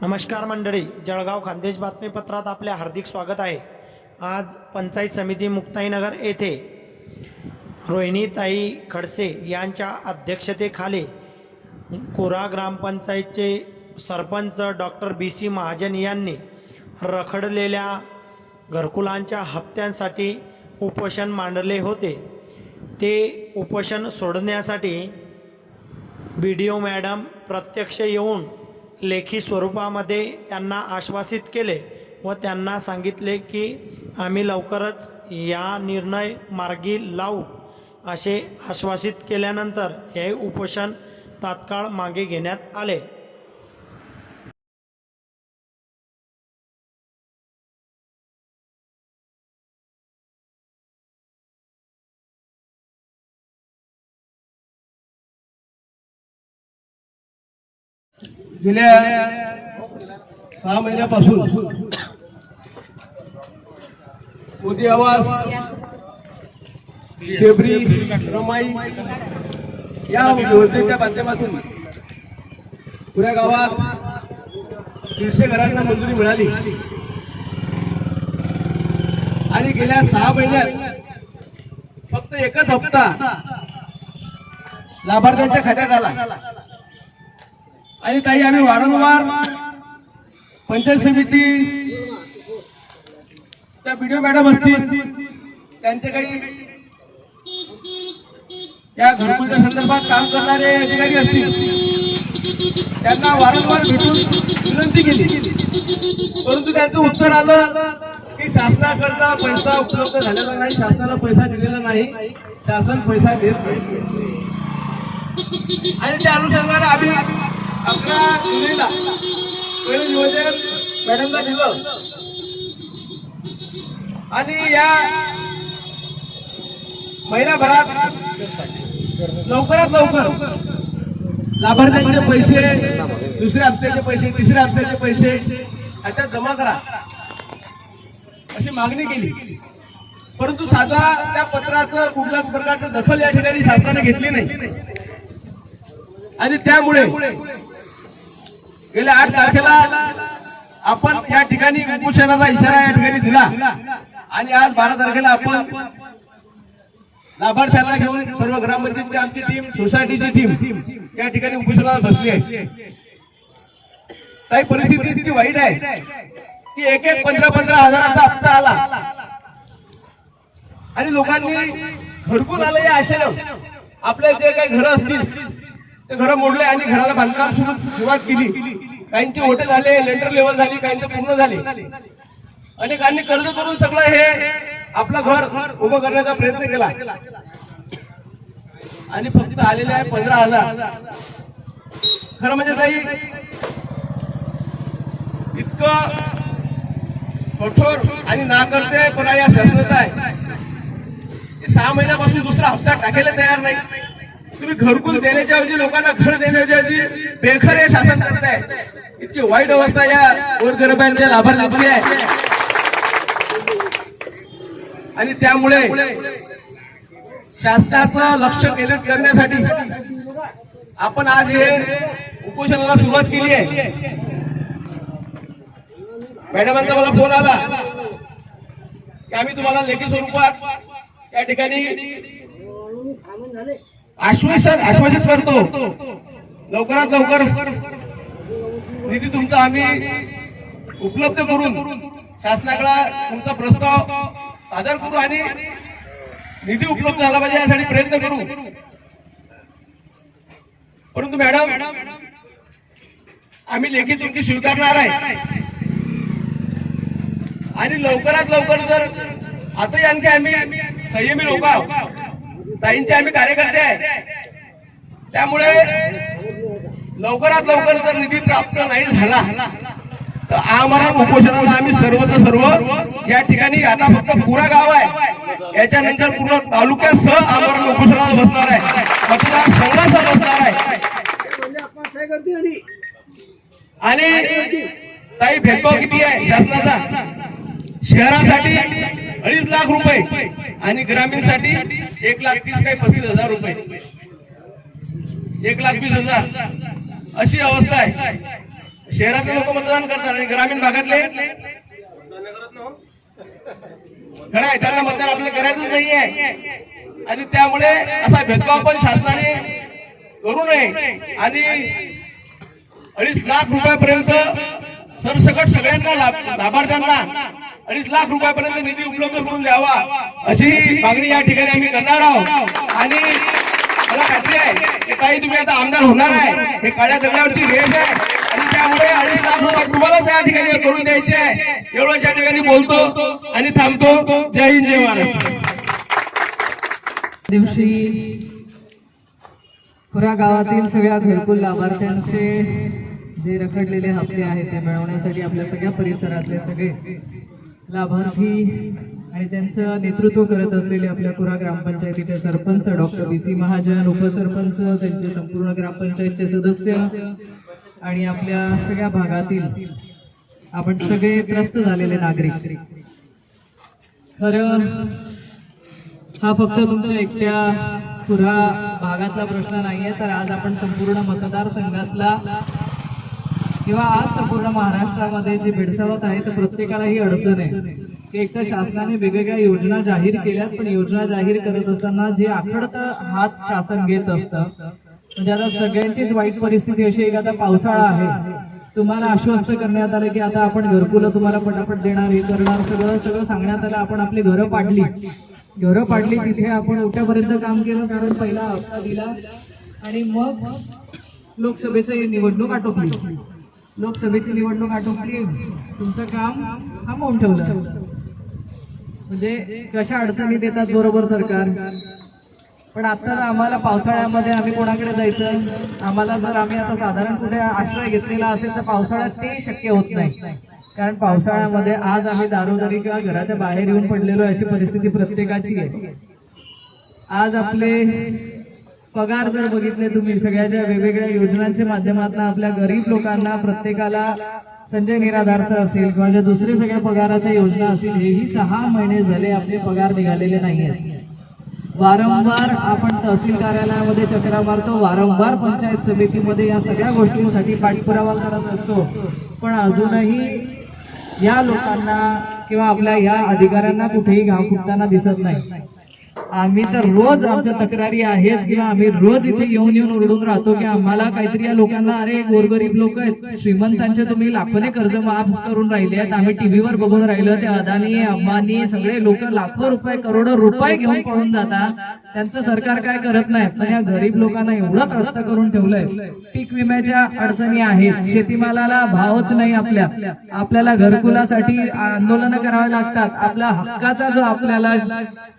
नमस्कार मंडळी जळगाव खानदेश बातमीपत्रात आपले हार्दिक स्वागत आहे. आज पंचायत समिती मुक्ताईनगर येथे रोहिणीताई खडसे यांच्या अध्यक्षतेखाली Kora ग्रामपंचायतचे sarpanch doctor B C Mahajan यांनी रखडलेल्या घरकुलांच्या हप्त्यांसाठी उपोषण मांडले होते. ते उपोषण सोडण्यासाठी बी डी ओ मॅडम प्रत्यक्ष येऊन लेखी स्वरूपामध्ये त्यांना आश्वासित केले व त्यांना सांगितले की आम्ही लवकरच या निर्णय मार्गी लावू. असे आश्वासित केल्यानंतर हे उपोषण तात्काळ मागे घेण्यात आले. गेल्या सहा महिन्यापासून मोदी आवास शेबरी रमाई या योजनेच्या माध्यमातून पुऱ्या गावात दीडशे घरांना मंजुरी मिळाली. आणि गेल्या सहा महिन्यात फक्त एकच हप्ता लाभार्थ्यांच्या खात्यात आला. आणि ताई आम्ही वारंवार पंचायत समिती त्या व्हिडिओ मॅडम असतील त्यांचे काही या घरकुलच्या संदर्भात काम करणारे अधिकारी असतील त्यांना वारंवार भेटून विनंती केली. परंतु त्यांचं उत्तर आलं की शासनाकडचा पैसा उपलब्ध झालेला नाही शासनाला पैसा दिलेला नाही शासन पैसा देत नाही. आणि त्या अनुषंगाने आम्ही अकरा जुलैला. पहिलं नियोजन मॅडमला दिलं. आणि या महिनाभरात लवकरात लवकर लाभार्थ्यांचे पैसे दुसऱ्या हप्त्याचे पैसे तिसऱ्या हप्त्याचे पैसे खात्यात जमा करा. अशी मागणी केली. परंतु साधा त्या पत्राचं कुठल्याच प्रकारचं दखल या ठिकाणी शासनाने घेतली नाही. आणि त्यामुळे गेल्या आठ तारखेला आपण या ठिकाणी उपोषणाचा इशारा या ठिकाणी दिला. आणि आज बारा तारखेला आपण लाभार्थ्यांना घेऊन सर्व ग्रामपंचायतची आमची टीम सोसायटीची टीम या ठिकाणी उपोषणाला बसली आहे. काही परिस्थिती इतकी वाईट आहे की एक एक पंधरा पंधरा हजाराचा हप्ता आला. आणि लोकांनी घरकुल आलं या आशेनं. आपले जे काही घरं असतील ते घरं मोडले आणि घराला बांधकाम सुरू सुरुवात केली. काहींचे होटे झाले लेंटर लेवल झाली काहींचे पूर्ण झाले. अनेकांनी कर्ज करून सगळं हे आपलं घर उभं करण्याचा प्रयत्न केला. आणि फक्त आलेले आहे पंधरा हजार. खरं म्हणजे ताई इतकं कठोर आणि ना करते पण या शासनात आहे. सहा महिन्यापासून दुसरा हप्ता टाकायला तयार नाही. तुम्ही घरकुल देण्याच्या ऐवजी लोकांना घर देण्याच्या ऐवजी बेखर हे शासन करताय. इतकी वाईट अवस्था या गोरगरिबांच्या लाभार्थी आहे. आणि त्यामुळे शासनाचं लक्ष केंद्रित करण्यासाठी आपण आज हे उपोषणाला सुरुवात केली आहे. मॅडमांचा मला फोन आला की आम्ही तुम्हाला लेखी स्वरूपात या ठिकाणी आश्वासन आश्वासित करतो. लवकरात लवकर निधी तुमचा आम्ही उपलब्ध करून शासनाकडे तुमचा प्रस्ताव सादर करू आणि निधी उपलब्ध झाला पाहिजे यासाठी प्रयत्न करू. परंतु मॅडम आम्ही लेखी तुमची स्वीकारणार आहे. आणि लवकरात लवकर जर आताही आणखी आम्ही संयमी लोक आहोत. ताईंचे आम्ही कार्यकर्ते आहे. त्यामुळे लवकरात लवकर जर निधी प्राप्त नाही झाला तर आम्हाला उपोषणाला आम्ही सर्वच सर्व या ठिकाणी आता फक्त पुरा गाव आहे. याच्यानंतर पूर्ण तालुक्यासह आम्हाला उपोषणाला बसणार आहे. मतदार संघासह बसणार आहे. आणि ताई भेदभाव किती आहे शासनाचा? शहरासाठी अडीच लाख रुपये आणि ग्रामीणसाठी एक लाख तीस काही पस्तीस हजार रुपये. एक लाख वीस हजार. अशी अवस्था आहे. शहरातले लोक मतदान करतात आणि ग्रामीण भागातले. खरं आहे त्यांना मतदान आपल्याला करायचंच नाहीये. आणि त्यामुळे असा भेदभाव पण शासनाने करू नये. आणि अडीच लाख रुपयापर्यंत सरसकट सगळ्यांना लाभ- लाभार्थ्यांना अडीच लाख रुपयापर्यंत निधी उपलब्ध करून द्यावा अशी मागणी या ठिकाणी आम्ही करणार आहोत. आणि मला खात्री आहे की काही तुम्ही आता आमदार होणार आहे. हे काळ्या दगडावरची रेष आहे. आणि त्यामुळे अडीच लाख रुपये तुम्हालाच या ठिकाणी करून द्यायचे आहे. एवढं या ठिकाणी बोलतो आणि थांबतो. जय हिंद जय महाराष्ट्र दिवशी पुऱ्या गावातील सगळ्या घरकुल लाभार्थ्यांचे जे रखडलेले हप्ते आहेत ते मिळवण्यासाठी आपल्या सगळ्या परिसरातले सगळे लाभार्थी आणि त्यांचं नेतृत्व करत असलेले आपल्या पुरा ग्रामपंचायतीचे sarpanch doctor B C Mahajan उपसरपंच त्यांचे संपूर्ण ग्रामपंचायतचे सदस्य आणि आपल्या सगळ्या भागातील आपण सगळे त्रस्त झालेले नागरिक. खरं हा फक्त तुमच्या एकट्या पुरा भागातला प्रश्न नाहीये तर आज आपण संपूर्ण मतदारसंघातला किंवा आज संपूर्ण महाराष्ट्रामध्ये जे भेडसावत आहे तर प्रत्येकाला ही अडचण आहे की एक तर शासनाने वेगवेगळ्या योजना जाहीर केल्यात पण योजना जाहीर करत असताना जे आखडतं हात शासन घेत असतं म्हणजे आता सगळ्यांचीच वाईट परिस्थिती अशी एक आता पावसाळा आहे. तुम्हाला आश्वस्त करण्यात आलं की आता आपण घरकुलं तुम्हाला पटापट देणार हे करणार सगळं सगळं सांगण्यात आलं आपण आपली घरं पाडली. घरं पाडली तिथे आपण उठ्यापर्यंत काम केलं कारण पहिला हप्ता दिला. आणि मग लोकसभेचं निवडणूक आटोपली. लोकसभेची निवडणूक आटोपली. तुमचं काम थांबवून ठेवलं. म्हणजे कशा अडचणी देतात बरोबर सरकार. पण आता जर आम्हाला पावसाळ्यामध्ये आम्ही कोणाकडे जायचं? आम्हाला जर आम्ही आता साधारण कुठे आश्रय घेतलेला असेल तर पावसाळ्यात ते शक्य होत नाही. कारण पावसाळ्यामध्ये आज आम्ही दारोदारी किंवा घराच्या बाहेर येऊन पडलेलो आहे, अशी परिस्थिती प्रत्येकाची आहे. आज आपले पगार जर बघितले तुम्ही सगळ्याच्या वेगवेगळ्या योजनांच्या माध्यमातून आपल्या गरीब लोकांना प्रत्येकाला संजय निराधारचा असेल किंवा ज्या दुसरे सगळ्या पगाराच्या योजना असतील हेही सहा महिने झाले आपले पगार निघालेले नाही आहेत वारंवार आपण तहसील कार्यालयामध्ये चक्रा मारतो वारंवार पंचायत समितीमध्ये या सगळ्या गोष्टींसाठी पाठपुरावा करत असतो. पण अजूनही या लोकांना किंवा आपल्या या अधिकाऱ्यांना कुठेही घाव फुटताना दिसत नाही. आम्ही तर रोज आमच्या तक्रारी आहेच किंवा आम्ही रोज इथे येऊन येऊन ओरडून राहतो की आम्हाला काहीतरी या लोकांना अरे गोरगरीब लोक आहेत श्रीमंतांचे तुम्ही लाखोने कर्ज माफ करून राहिले आहेत आम्ही टीव्हीवर बघून राहिलो ते अदानी अंबानी सगळे लोक लाखो रुपये करोडो रुपये घेऊन पळून जातात. त्यांचं सरकार काय करत नाही पण या गरीब लोकांना एवढं त्रस्त करून ठेवलंय. पीक विम्याच्या अडचणी आहेत शेतीमालाला भावच नाही आपल्या. आपल्याला घरकुलासाठी आंदोलनं करावी लागतात आपला हक्काचा जो आपल्याला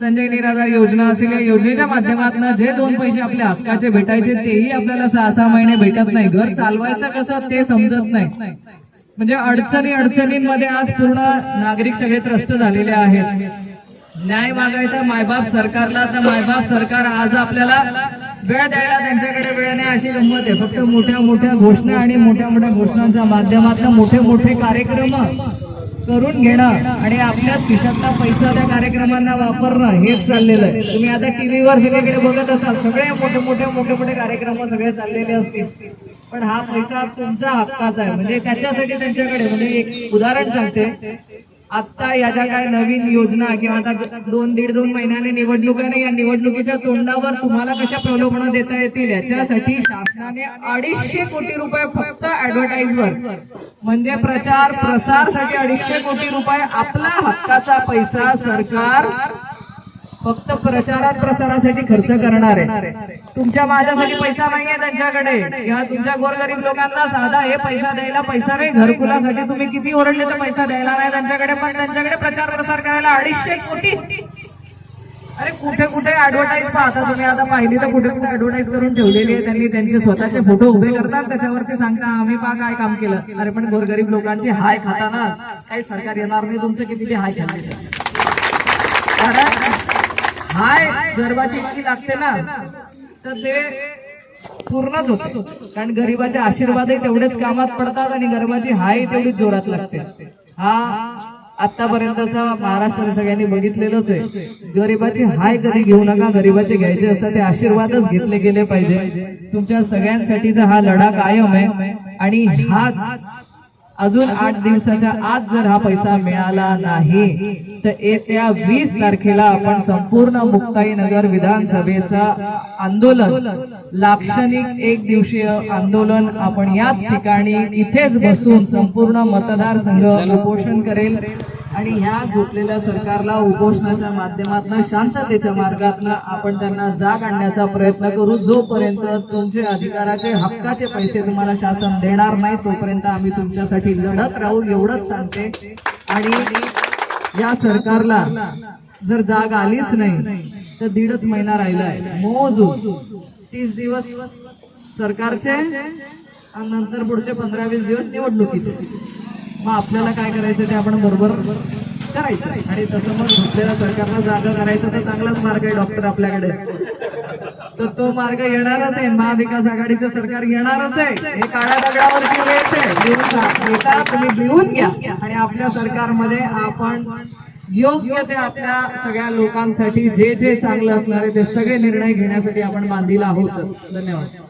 संजय निराधार योजना असेल या योजनेच्या माध्यमातून जे दोन पैसे आपल्या हक्काचे भेटायचे तेही आपल्याला सहा सहा महिने भेटत नाही. घर चालवायचं कसं ते समजत नाही. म्हणजे अडचणी अडचणींमध्ये आज पूर्ण नागरिक सगळे त्रस्त झालेले आहेत. न्याय मागायचा मायबाप सरकारला तर मायबाप सरकार आज आपल्याला वेळ द्यायला त्यांच्याकडे वेळ नाही अशी गंमत आहे. फक्त मोठ्या मोठ्या घोषणा आणि मोठ्या मोठ्या घोषणांच्या माध्यमातून मोठे मोठे कार्यक्रम करून घेणं आणि आपल्याच खिशातला पैसा त्या कार्यक्रमांना वापरणं हेच चाललेलं आहे. तुम्ही आता टीव्हीवर सगळीकडे बघत असाल सगळे मोठे मोठे मोठे मोठे कार्यक्रम सगळे चाललेले असतील. पण हा पैसा तुमचा हक्काचा आहे. म्हणजे त्याच्यासाठी त्यांच्याकडे म्हणजे एक उदाहरण सांगते. आता या ज्या काय नवीन योजना किंवा आता दोन दीड दोन महिन्याने निवडणूक आहे या निवडणुकीच्या तोंडावर तुम्हाला कशा प्रलोभनं देता येतील याच्यासाठी शासनाने अडीचशे कोटी रुपये फक्त ऍडव्हर्टाईजवर म्हणजे प्रचार प्रसारसाठी अडीचशे कोटी रुपये आपला हक्काचा पैसा सरकार फक्त प्रचारात प्रसारासाठी खर्च करणार. आहे तुमच्या माझ्यासाठी पैसा नाहीये त्यांच्याकडे. किंवा तुमच्या गोरगरीब लोकांना साधा हे पैसा द्यायला पैसा नाही. घरकुलासाठी तुम्ही किती ओरडले तर पैसा द्यायला नाही त्यांच्याकडे पण त्यांच्याकडे प्रचार प्रसार करायला अडीचशे कोटी. अरे कुठे कुठे ऍडव्हर्टाईज पाहता तुम्ही आता पाहिली तर कुठे कुठे ऍडव्हर्टाईज करून ठेवलेली आहे त्यांनी. त्यांचे स्वतःचे फोटो उभे करतात. त्याच्यावरती सांगता आम्ही पा काय काम केलं. अरे पण गोरगरीब लोकांची हाय खाताना काही सरकार येणार नाही. तुमचं किती हाय खाल्ले कारण हाय गरबाची इतकी लागते ना. तर ते पूर्णच होत. कारण गरिबाचे आशीर्वादही तेवढेच कामात पडतात आणि गरबाची हाय तेवढीच जोरात लागते. हा आतापर्यंतचा महाराष्ट्राने सगळ्यांनी बघितलेलंच आहे. गरीबाची हाय कधी घेऊ नका गरिबाचे घ्यायचे असतात ते आशीर्वादच घेतले गेले पाहिजे. तुमच्या सगळ्यांसाठीचा हा लढा कायम आहे. आणि हाच अजून आठ दिवसाच्या आत जर हा पैसा मिळाला नाही तर येत्या वीस तारखेला आपण संपूर्ण मुक्ताईनगर विधानसभेचा आंदोलन लाक्षणिक एक दिवसीय आंदोलन आपण याच ठिकाणी इथेच बसून संपूर्ण मतदारसंघ उपोषण करेल. आणि ह्या झोपलेल्या सरकारला उपोषणाच्या माध्यमातून शांततेच्या मार्गातून आपण त्यांना जाग आणण्याचा प्रयत्न करू. जोपर्यंत तुमचे अधिकाराचे हक्काचे पैसे तुम्हाला शासन देणार नाही तोपर्यंत आम्ही तुमच्यासाठी लढत राहू एवढंच सांगते. आणि या सरकारला जर जाग आलीच नाही तर दीडच महिना राहिला आहे मोजू. तीस दिवस सरकारचे आणि नंतर पुढचे पंधरा वीस दिवस निवडणुकीचे. मग आपल्याला काय करायचं ते आपण बरोबर करायचं. आणि तसं मग दुसऱ्या सरकारला जागा करायचं तर चांगलाच मार्ग आहे डॉक्टर आपल्याकडे. तर तो मार्ग येणारच आहे. महाविकास आघाडीचं सरकार येणारच आहे. हे काळ्या दगडावरची रेष आहे. घ्या. तुम्ही लिहून घ्या. आणि आपल्या सरकारमध्ये आपण योग्य ते आपल्या सगळ्या लोकांसाठी जे जे चांगलं असणार आहे ते सगळे निर्णय घेण्यासाठी आपण बांधील आहोत. धन्यवाद.